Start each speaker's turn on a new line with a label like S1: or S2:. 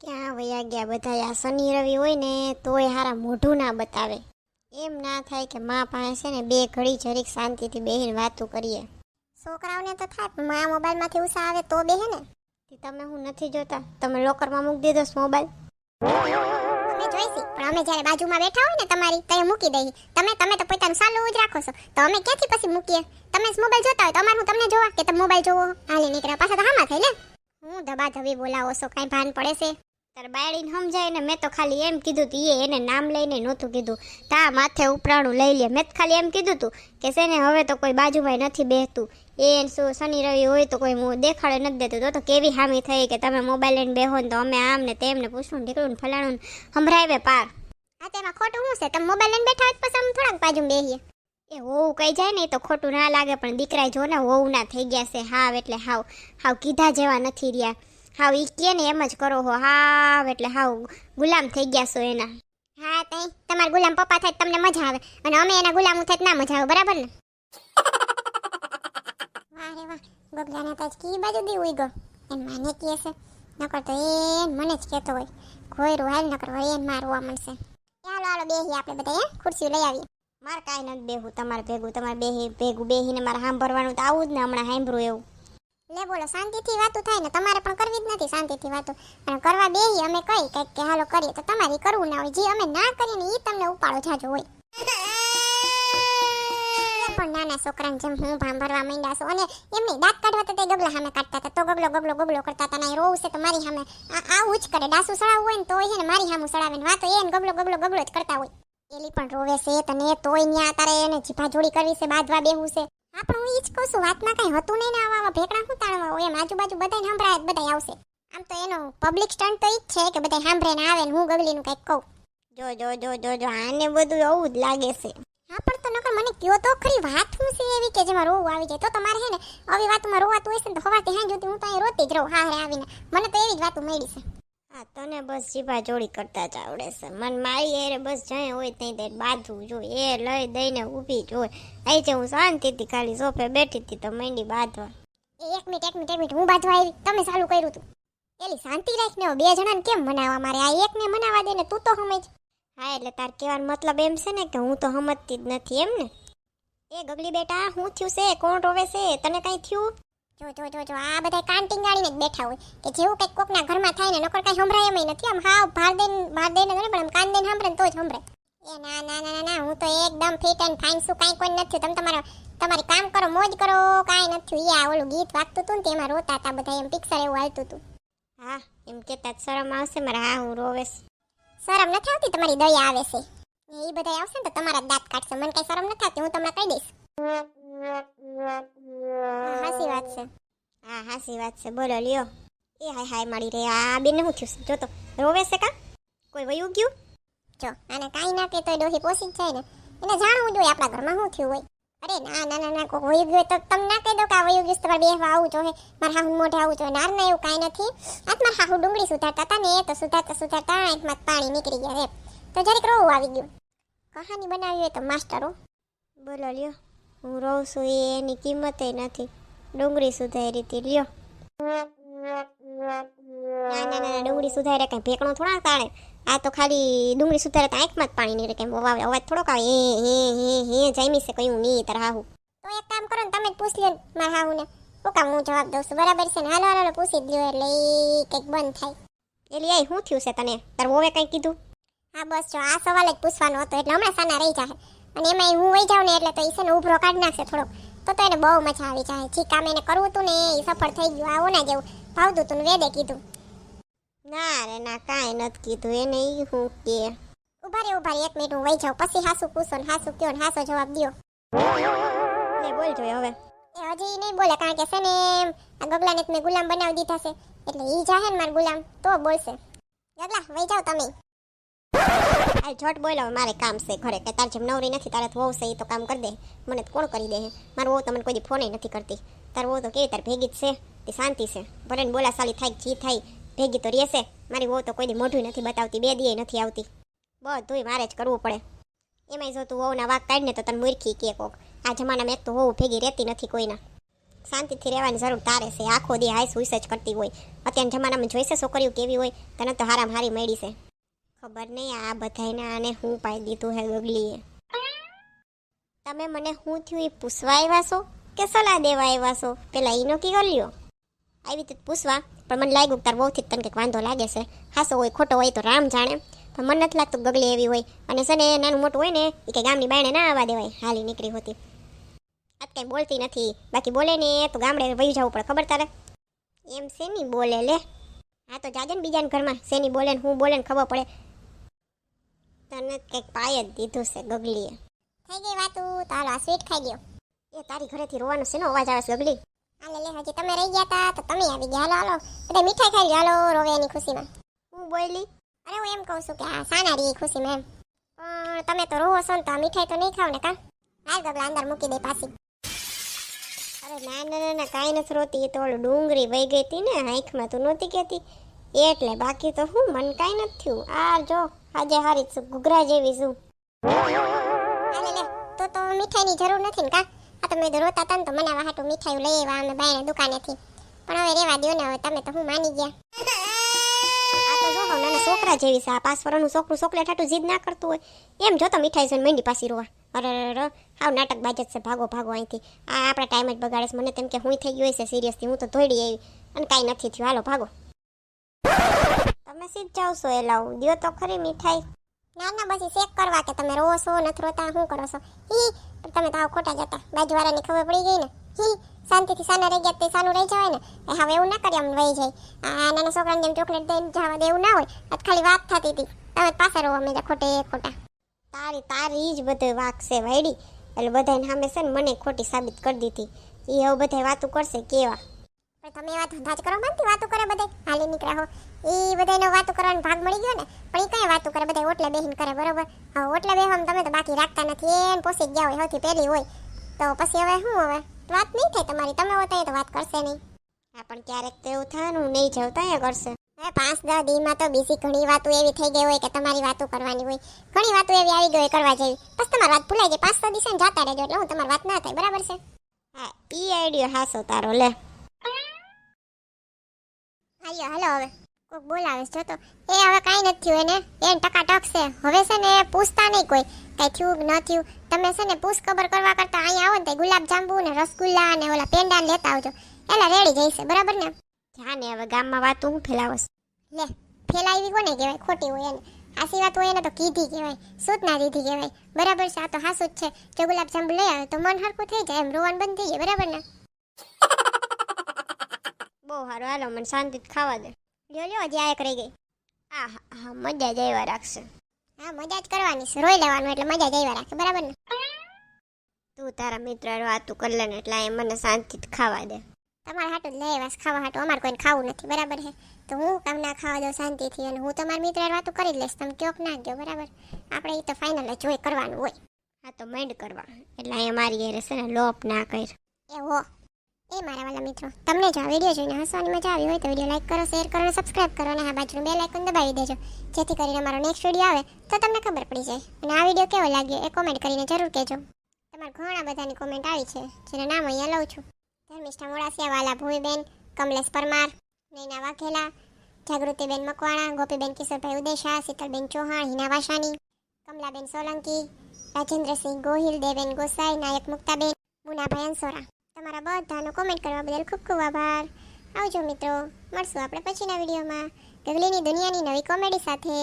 S1: ક્યાં વયા ગયા બધા? આ શનિ, રવિ હોય ને, તોય હારા મોઢું ના બતાવે. એમ ના થાય કે માં પાસે છે ને બે ઘડી જરીક શાંતિથી બેહીને વાતું કરીએ. છોકરાઓને તો થાય, પણ મા મોબાઈલમાંથી ઉષા આવે તો બેહે ને? તમે હું નથી જોતા. તમે લોકરમાં મૂકી દીધો મોબાઈલ. અમે જોઈશી, પણ અમે જ્યારે બાજુમાં બેઠા હોય ને તમારી ત્યારે મૂકી દઈએ. તમે તમે તો પોતાનું સાલું જ રાખો છો. તો અમે ક્યાંથી પછી મૂકીએ? તમે મોબાઈલ જોતા હોય તો અમારે તમને જોવા? કે તમે મોબાઈલ જોવો? હાલી નીકળ્યા પાછા તો હામાં થાય ને હું ધબા ધબી બોલાવો છો, કાંઈ ભાન પડે છે? તાર બાયડીને સમજાય ને મેં તો ખાલી એમ કીધું તું એ એને નામ લઈને નહોતું કીધું. તા માથે ઉપરાણું લઈ લે. મેં તો ખાલી એમ કીધું તું કે છે ને હવે તો કોઈ બાજુમાં નથી બેસતું એ શું શનિ રવિ હોય તો કોઈ હું દેખાડે નથી દેતું. તો તો કેવી હામી થઈ કે તમે મોબાઈલ લઈને બેહો ને તો અમે આમ ને તેમને પૂછવું નીકળું ને ફલાણું સંભળાવે પાર. હા તેમાં ખોટું શું છે? તમે મોબાઈલ લઈને બેઠા હોય પછી અમે થોડાક બાજુ બેહીએ. એ હોવું કહી જાય ને એ તો ખોટું ના લાગે પણ દીકરા જો ને હોવું ના થઈ ગયા છે હાવ એટલે હાવ. હાવ કીધા જેવા નથી રહ્યા. હાવ ઈ કે ને એમ જ કરો હો. હાવ એટલે હાવ ગુલામ થઈ ગયા છો એના. હા, તઈ તમારા ગુલામ પપ્પા થાય તમને મજા આવે. અને અમે એના ગુલામ થાય ના મજા આવે, બરાબર ને? વાહ રે વાહ, ગગલાને કી બાજુ દી ઉઈ ગો એમ માને કહે છે. નકર તો એ મને જ કહેતો હોય. કોઈ હાલ, નકર હોય એને મારવા મળશે. ચાલો, હાલો, બેહી આપણે બધા એ ખુરશી લઈ આવીએ. મારે કાંઈ નથી બેહું તમારે ભેગું, તમારે બેહી, ભેગું બેહીને મારે સાંભળવાનું તો આવું જ ને હમણાં સાંભળું એવું. લે બોલો, શાંતિથી વાતો થાય ને, તમારે પણ કરવી જ નથી શાંતિથી વાતો. અને કરવા બેહી અમે કઈ, કંઈક કે હાલો કરીએ, તો તમારે કરવું ના હોય. જે અમે ના કરીએ ને, ઈ તમને ઉપાડો જાજો હોય. પણ નાના છોકરાને જેમ હું ભાંભરવા માંડ્યા છું, અને એમની દાંત કાઢવા તો તે ગબલા સામે કાઢતા હતા. તો ગગલો ગગલો ગગલો કરતા હતા ને રોવું છે તો મારી સામે આવું જ કરે. ડાસુ સડાવવું હોય ને તો એને મારી સામે સળાવે ને. વાતો એને ગગલો ગગલો ગગલો જ કરતા હોય. એલી પણ રોવે છે, તને તોય ન્યા તારે એને જીભા જોડી કરવી છે, બાંધવા બેહવું છે. હા પણ હું ઈ જ કહું છું વાતમાં કઈ હતું નહીં ને આવા ભેકડા શું તાણવા હોય એમ. આજુબાજુ બધાને સંભળાય જ બધાય આવશે. આમ તો એનો પબ્લિક સ્ટન્ટ તો ઈ જ છે કે બધા સાંભળે ને આવે ને હું ગગલીનું કંઈક કહું. જો જો જો જો જો આને બધું આવું જ લાગે છે. હા પણ તો નકર મને કયો તો ખરી વાત હું છે એવી કે જેમાં રોવું આવી જાય? તો તમારે હે ને આવી વાતમાં રોવાતું હોય છે ને તો હવાથી સુધી હું તો અહીં રોતી જ રહું હારે આવીને. મને તો એવી જ વાતો મળી છે. હા તને બસ જીભા જોડી કરતા જ આવડે છે. મન મારી એરે બસ જાય હોય ત્યાં તે બાંધવું જોઈએ. એ લઈ દઈને ઊભી જ હોય. અહીં છે હું શાંતિથી ખાલી સોફે બેઠી હતી તો મંડી બાંધવા. એ એક મિનિટ એક મિનિટ એક મિનિટ. હું બાંધવા આવી. તમે ચાલુ કર્યું તું. એલી શાંતિ રાખ ને બે જણાને કેમ મનાવવા? મારે આ એકને મનાવવા દે ને તું તો સમજ હા એટલે તાર કહેવાનો મતલબ એમ છે ને કે હું તો સમજતી જ નથી એમ ને. એ ગગલી બેટા હું થયું છે? કોણ રોવે છે? તને કાંઈ થયું? જો જો જો જો આ બધા કાન ટીંગાડીને જ બેઠા હોય. કે જેવું કંઈક કોકના ઘરમાં થાય ને નકર કાંઈ સંભળાય એમ નથી. આમ હાવ ભાર દઈને ભાર દઈને ને પણ આમ કાન દઈને સાંભળે તો જ સંભળાય એ ના ના ના ના, હું તો એકદમ ફિટ એન્ડ ફાઇન છું કાંઈ કોઈ નથી તમે તમારો તમારી કામ કરો મોજ કરો કાંઈ નથી એ આ ઓલું ગીત વાગતું હતું ને તેમાં રોતા હતા બધા એમ પિક્ચર એવું હાલતું હતું. હા એમ જ શરમ આવશે મારે હા હું રોવેશ શરમ નથી આવતી? તમારી દયા આવે છે. એ બધા આવશે ને તો તમારા દાંત કાઢશે. મને કાંઈ શરમ નથી આવતી હું તમને કહી દઈશ. હા હાસી વાત છે. બોલો, લ્યો. એ હાય હાય મળી રે. આ બેને શું થયું જો તો, રોવે છે કા? કોઈ વયું ગયું? જો, આને કાંઈ ના તોય ડોહી પોસી જાય ને, એને જાણવું જોઈએ આપણા ઘરમાં શું થયું હોય. અરે, ના ના ના કોઈ વયું ગયું તો તમે ના કહી દો કે આ વયું ગયું તમારે બેહવા આવું જોઈએ, મારા હાહુ મોઢે આવું જોઈએ. નાર ના, એવું કાંઈ નથી. આ તો મારા હાહુ ડુંગળી સુધારતા હતા ને, એ તો સુધારતા સુધારતા આંખમાં પાણી નીકળી ગયા એમ તો જરીક રોવું આવી ગયું. કહાની બનાવી હોય તો માસ્ટરો. બોલો, લ્યો. હું રોઉં છું એની કિંમતે નથી. ડુંગળી સુધારી હતી, લ્યો. ના ના ના ડુંગળી સુધારે કઈ ભેકણો થોડા તાળે આ તો ખાલી ડુંગળી સુધારે તો આંખમાં જ પાણી નીકળે કેમ અવાજ અવાજ થોડોક આવે. હે હે હે હે, જામી છે કયું નહીં તાર હાહુ. તો એક કામ કરો ને તમે જ પૂછ ને મારા હાહુને. હું કામ હું જવાબ દઉં છું. બરાબર છે ને? હાલો હાલો પૂછી દ્યો એટલે કંઈક બંધ થાય. એટલે આય, શું થયું છે તને? તાર વોવે કંઈ કીધું? હા, બસ, જો, આ સવાલ જ પૂછવાનો હતો. એટલે હમણાં સાના રહી જાય અને એમાં હું વહી જાઉં ને એટલે તો ઈ છે ને ઉભરો કાઢી નાખશે થોડોક. તો તો એને બહુ મજા આવી જાય. જે કામ એને કરવું હતું ને એ સફળ થઈ ગયું. આવું ના જેવું ભાવતું તું વેદે કીધું. ના રે ના કાંઈ નથી કીધું. એને એ હું કે. ઊભા રે ઊભા રે એક મિનિટ હું વહી જાઉં. પછી હાસુ પૂછો ને હાસુ કયો ને હાસો જવાબ દ્યો. લે બોલ જોઈએ હવે. એ હજી નહીં બોલે કારણ કે છે ને આ ગગલાને મેં ગુલામ બનાવી દીધા છે. એટલે એ જાહે ને મારા ગુલામ તો બોલશે. ગગલા વહી જાઓ તમે. આ ઝટ બોલો મારે કામ છે ઘરે. કે તાર જેમ નવરી નથી, તારે વહુ છે એ તો કામ કરી દે. મને કોણ કરી દે મારું વહુ તો મને કોઈ ફોન નથી કરતી. તાર વહુ તો કેવી તાર ભેગી જ છે? તે શાંતિ છે. ભલે બોલા સાલી થાય, જી થાય. ભેગી તો રહેશે. મારી વહુ તો કોઈ મોઢું નથી બતાવતી, બે દીએ નથી આવતી. બધુંય મારે જ કરવું પડે. એમાંય જો તું વહુના વાક કાઢને તો તને મૂર્ખી કે કોક. આ જમાનામાં એક તો વહુ ભેગી રહેતી નથી કોઈના.
S2: શાંતિથી રહેવાની જરૂર તારે છે. આખો દી હાઈસ હુઈસ જ કરતી હોય. અત્યારના જમાનામાં જોઈશે છોકરીઓ કેવી હોય, તને તો હારામ હારી મળી છે. ખબર નહીં, આ બધાને આને હું પાઈ દીધું હે ગગલીએ. તમે મને હું થયું એ પૂછવા આવ્યા છો કે સલાહ દેવા આવ્યા છો? પેલા ઈનો કી ગલ્યો આવી રીતે પૂછવા, પણ મને લાગ્યું તાર બહુથી તને કંઈક વાંધો લાગે છે. હાસો હોય, ખોટો હોય તો રામ જાણે. પણ મને નથી લાગતું ગગલી એવી હોય. અને છે ને નાનું મોટું હોય ને એ કંઈ ગામની બાયણે ના આવવા દેવાય. હાલી નીકળી હોતી. આજ કંઈ બોલતી નથી. બાકી બોલે ને તો ગામડે વહી જવું પડે, ખબર તારે? એમ શેની બોલે લે? હા તો જાજે ને બીજાના ઘરમાં શેની બોલે ને હું બોલે ને ખબર પડે. તને કંઈક પાય જ દીધું છે, ગગલીએ.
S1: થઈ ગઈ વાતું તારો આ સ્વીટ ખાઈ ગયો
S2: એ તારી ઘરેથી રોવાનો શેનો અવાજ આવે છે, ગગલી?
S1: હાલે, લે, હજી તમે રહી ગયા તા, તો તમે આવી ગયા. હાલો હાલો, બધા મીઠાઈ ખાઈ લ્યો. હાલો, રોવે એની ખુશીમાં.
S2: હું બોલી
S1: અરે, હું એમ કહું છું કે આ સાના રહી ખુશીમાં એમ. પણ તમે તો રોવો છો ને, તો આ મીઠાઈ તો નહીં ખાવ ને કા? હાલ, ગગલા, અંદર મૂકી દે પાછી.
S2: અરે, ના ના ના ના, કાંઈ નથી રોતી. એ તો ડુંગળી વહી ગઈ હતી ને આંખમાં તું નહોતી કહેતી. એટલે બાકી તો હું મન કાંઈ નથી થયું. આ જો આજે હારી છું ઘૂઘરા જેવી છું.
S1: હાલે લે તો તો મીઠાઈની જરૂર નથી ને કા? આ તમે તો રોતા હતા ને તો મને વાહાટું મીઠાઈ લઈ આવ્યા અમે બાયણે દુકાનેથી. પણ હવે રેવા દ્યો ને હવે તમે તો હું માની ગયા.
S2: આ તો જો નાના છોકરા જેવી છે. આ પાંચ વર્ષનું છોકરું ચોકલેટ હાટું જીદ ના કરતું હોય. એમ જો તો મીઠાઈ છે મંડી પાછી રોવા. અરે અરે હાવ નાટક બાજત છે ભાગો ભાગો અહીંથી. આ આપણા ટાઈમ જ બગાડે છે. મને તેમ કે હું થઈ ગયું છે સિરિયસથી હું તો ધોઈડી આવી. અને કાંઈ નથી થયું. હાલો ભાગો. તમે સીધ જાવ છો એ લાવું? દિયો તો ખરી મીઠાઈ.
S1: ના ના બસ ચેક કરવા કે તમે રોવો છો, નથી રોતા, શું કરો છો? હી તમે તો આવ ખોટા જતા બાજુવાળાની ખબર પડી ગઈ ને? હી શાંતિથી સાના રહી ગયા તે સાનું રહી જવાય ને? હવે એવું ના કરીએ અમને વહી જાય. આ નાના છોકરાને જેમ ચોકલેટ દઈને જવા દે એવું ના હોય આજ ખાલી વાત થતી હતી. તમે પાસે રોવા મેં ખોટે ખોટા.
S2: તારી તારી જ બધું વાગશે વાયડી. એટલે બધાને સામે છે ને મને ખોટી સાબિત કરી દીધી. એ હવે બધા વાતું કરશે કેવા?
S1: પણ તમે એવા ધંધા જ કરો માનથી વાતો કરે બધે હાલી નીકળ્યા હો. એ બધાનો વાતો કરવાનો ભાગ મળી ગયો ને પણ એ કઈ વાતો કરે બધા ઓટલે બેહીન કરે બરોબર? હા ઓટલે બેહવામાં તમે તો બાકી રાખતા નથી. એને પોસી ગયા હોય સૌથી પહેલી હોય. તો પછી હવે શું હવે? વાત નહીં થાય તમારી. તમે હો તો વાત કરશે નહીં.
S2: હા પણ ક્યારેક તો એવું થાય હું નહીં જાઉં ત્યાં કરશે.
S1: હવે પાંચ દસ દીમાં તો બીજી ઘણી વાતો એવી થઈ ગઈ હોય કે તમારી વાતો કરવાની હોય. ઘણી વાતો એવી આવી ગઈ હોય કરવા જેવી. બસ તમારી વાત ભૂલાઈ ગઈ પાંચ છ દિવસે જાતા રહેજો એટલે હું તમારી વાત ના થાય. બરાબર છે?
S2: હા એ આઈડિયો હાસો તારો લે.
S1: હાલ્યો, હાલો હવે. કોક બોલાવે છે તો. એ હવે કાંઈ નથી થયું એને. એને ટકાટક છે હવે છે ને પૂછતા નહીં કોઈ. કાંઈ થયું ન થયું. તમે છે ને પૂછ ખબર કરવા કરતા અહીંયા આવો ને ગુલાબ જાંબુ ને રસગુલ્લા ને ઓલા પેંડા લેતા આવજો. એટલે રેડી જઈશે બરાબર ને?
S2: જાને હવે ગામમાં વાત હું ફેલાવસ
S1: લે, ફેલાવી કોને કહેવાય? ખોટી હોય એને. આસી વાત હોય એને તો કીધી કહેવાય. સૂચના દીધી કહેવાય. બરાબર છે, આ તો હાસુ જ છે. જો ગુલાબ જાંબુ લઈ આવે તો મન હરખું થઈ જાય. એમ રોવાનું બંધ થઈ જાય, બરાબર ને?
S2: બહુ સારું હાલો મને શાંતિથી ખાવા દે. લ્યો લ્યો હજી આ એક રહી ગઈ. હા હા મજા જ આવ્યા રાખશે.
S1: હા મજા જ કરવાની છે. રોઈ લેવાનું એટલે મજા જ આવ્યા રાખે બરાબર ને?
S2: તું તારા મિત્ર વાતું કરી લે ને એટલે એ મને શાંતિથી ખાવા દે.
S1: તમારા હાટું લઈ આવ્યા ખાવા હાટું. અમારે કોઈને ખાવું નથી બરાબર છે? તો હું કામ ના ખાવા દઉં શાંતિથી અને હું તમારા મિત્ર વાતું કરી જ લઈશ. તમે કયો ના કયો બરાબર? આપણે એ તો ફાઇનલ જ હોય કરવાનું હોય.
S2: હા તો મેન્ડ કરવા. એટલે અહીંયા મારી એ છે ને લોપ ના કર.
S1: એ હો એ મારા વાલા મિત્રો. તમને જો આ વીડિયો જોઈને હસવાની મજા આવી હોય તો વીડિયો લાઈક કરો શેર કરો અને સબસ્ક્રાઇબ કરો અને આ બાજુનું બે લાઇકન દબાવી દેજો. જેથી કરીને મારો નેક્સ્ટ વીડિયો આવે તો તમને ખબર પડી જાય. અને આ વીડિયો કેવો લાગ્યો એ કોમેન્ટ કરીને જરૂર કહેજો. તમારા ઘણા બધાની કોમેન્ટ આવી છે, જેના નામ અહીંયા લઉં છું. ધર્મિષ્ઠા મોડાસિયા, વાલા ભૂમિબેન કમલેશ પરમાર, નૈના વાઘેલા, જાગૃતિબેન મકવાણા, ગોપીબેન કિશોરભાઈ ઉદેશા, શીતલબેન ચૌહાણ, હિના વાસાણી, કમલાબેન સોલંકી, રાજેન્દ્રસિંહ ગોહિલ, દેવેન ગોસાઈ, નાયક મુક્તાબેન, મુનાભાઈ અંસોરા. તમારા બધાનો કોમેન્ટ કરવા બદલ ખૂબ ખૂબ આભાર. આવજો મિત્રો, મળશું આપણે પછીના વિડીયોમાં. ગગલીની દુનિયાની નવી કોમેડી સાથે.